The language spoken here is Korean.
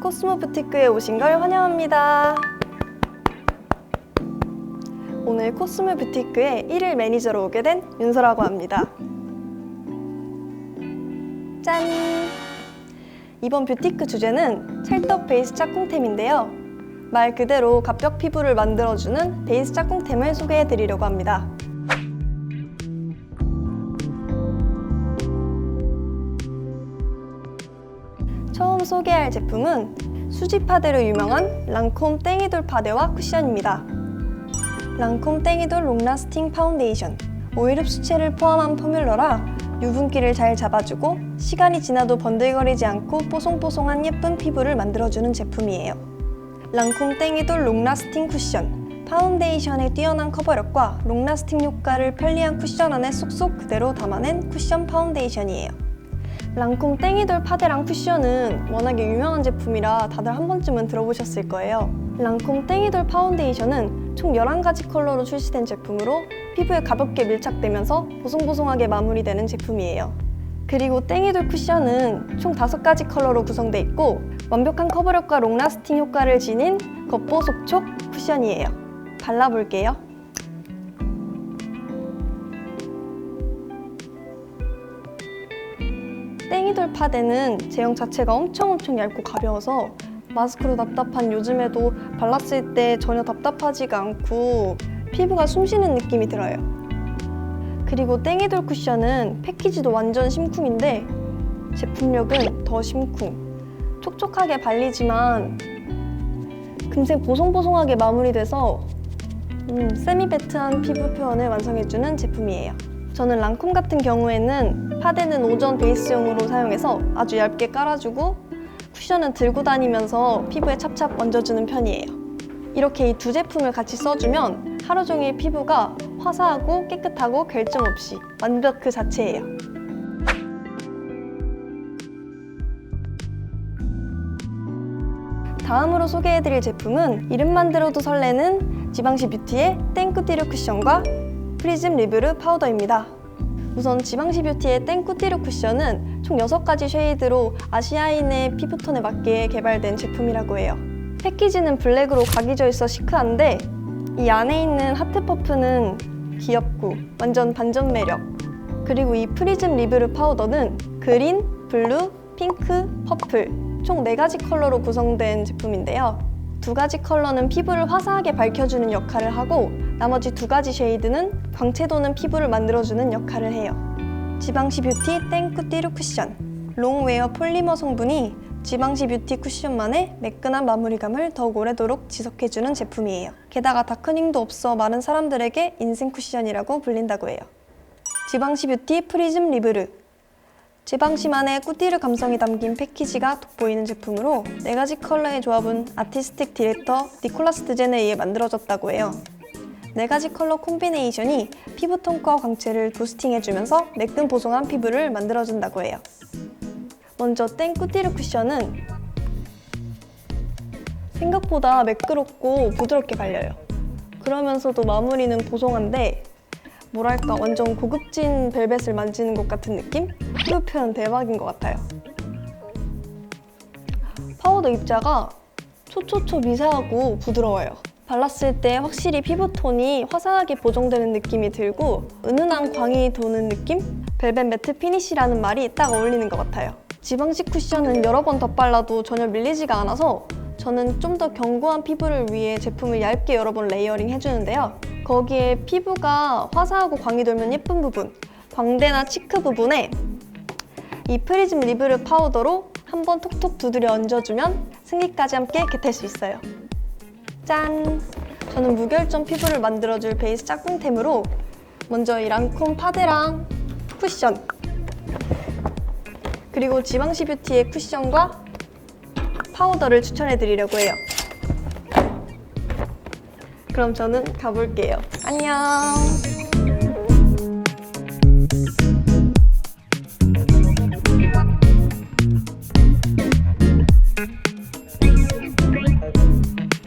코스모 부티크에 오신 걸 환영합니다. 오늘 코스모 부티크의 1일 매니저로 오게 된 윤서라고 합니다. 짠! 이번 뷰티크 주제는 찰떡 베이스 짝꿍템인데요. 말 그대로 갑벽 피부를 만들어주는 베이스 짝꿍템을 소개해 드리려고 합니다. 처음 소개할 제품은 수지 파데로 유명한 랑콤 땡이돌 파데와 쿠션입니다. 랑콤 땡이돌 롱라스팅 파운데이션 오일 흡수체를 포함한 포뮬러라 유분기를 잘 잡아주고 시간이 지나도 번들거리지 않고 뽀송뽀송한 예쁜 피부를 만들어주는 제품이에요. 랑콤 땡이돌 롱라스팅 쿠션 파운데이션의 뛰어난 커버력과 롱라스팅 효과를 편리한 쿠션 안에 쏙쏙 그대로 담아낸 쿠션 파운데이션이에요. 랑콤 땡이돌 파데랑 쿠션은 워낙에 유명한 제품이라 다들 한 번쯤은 들어보셨을 거예요. 랑콤 땡이돌 파운데이션은 총 11가지 컬러로 출시된 제품으로 피부에 가볍게 밀착되면서 보송보송하게 마무리되는 제품이에요. 그리고 땡이돌 쿠션은 총 5가지 컬러로 구성돼 있고 완벽한 커버력과 롱라스팅 효과를 지닌 겉보 속촉 쿠션이에요. 발라볼게요. 땡이돌 파데는 제형 자체가 엄청 엄청 얇고 가벼워서 마스크로 답답한 요즘에도 발랐을 때 전혀 답답하지가 않고 피부가 숨쉬는 느낌이 들어요. 그리고 땡이돌 쿠션은 패키지도 완전 심쿵인데 제품력은 더 심쿵. 촉촉하게 발리지만 금세 보송보송하게 마무리돼서 음, 세미배트한 피부 표현을 완성해주는 제품이에요. 저는 랑콤 같은 경우에는 파데는 오전 베이스용으로 사용해서 아주 얇게 깔아주고 쿠션은 들고 다니면서 피부에 찹찹 얹어주는 편이에요. 이렇게 이 두 제품을 같이 써주면 하루 종일 피부가 화사하고 깨끗하고 결점 없이 완벽 그 자체예요. 다음으로 소개해드릴 제품은 이름만 들어도 설레는 지방시 뷰티의 땡꾸띠르 쿠션과 프리즘 리브르 파우더입니다. 우선 지방시 뷰티의 땡꾸띠르 쿠션은 총 6가지 쉐이드로 아시아인의 피부톤에 맞게 개발된 제품이라고 해요. 패키지는 블랙으로 각이 져 있어 시크한데 이 안에 있는 하트 퍼프는 귀엽고 완전 반전 매력. 그리고 이 프리즘 리브르 파우더는 그린, 블루, 핑크, 퍼플 총 4가지 컬러로 구성된 제품인데요. 두 가지 컬러는 피부를 화사하게 밝혀주는 역할을 하고 나머지 두 가지 쉐이드는 광채 도는 피부를 만들어주는 역할을 해요. 지방시 뷰티 땡꾸띠르 쿠션 롱웨어 폴리머 성분이 지방시 뷰티 쿠션만의 매끈한 마무리감을 더욱 오래도록 지속해주는 제품이에요. 게다가 다크닝도 없어 많은 사람들에게 인생 쿠션이라고 불린다고 해요. 지방시 뷰티 프리즘 리브르 지방시만의 꾸띠르 감성이 담긴 패키지가 돋보이는 제품으로 네 가지 컬러의 조합은 아티스틱 디렉터 니콜라스 드젠에 의해 만들어졌다고 해요. 네 가지 컬러 콤비네이션이 피부 톤과 광채를 부스팅해주면서 매끈 보송한 피부를 만들어준다고 해요. 먼저 땡 꾸띠르 쿠션은 생각보다 매끄럽고 부드럽게 발려요. 그러면서도 마무리는 보송한데 뭐랄까 완전 고급진 벨벳을 만지는 것 같은 느낌? 피부 표현 대박인 것 같아요. 파우더 입자가 초초초 미세하고 부드러워요. 발랐을 때 확실히 피부톤이 화사하게 보정되는 느낌이 들고 은은한 광이 도는 느낌? 벨벳 매트 피니쉬라는 말이 딱 어울리는 것 같아요. 지방식 쿠션은 여러 번 덧발라도 전혀 밀리지가 않아서 저는 좀 더 견고한 피부를 위해 제품을 얇게 여러 번 레이어링 해주는데요. 거기에 피부가 화사하고 광이 돌면 예쁜 부분, 광대나 치크 부분에 이 프리즘 리브르 파우더로 한 번 톡톡 두드려 얹어주면 승리까지 함께 겟할 수 있어요. 짠! 저는 무결점 피부를 만들어줄 베이스 짝꿍템으로 먼저 이 랑콤 파데랑 쿠션 그리고 지방시 뷰티의 쿠션과 파우더를 추천해 드리려고 해요. 그럼 저는 가볼게요. 안녕!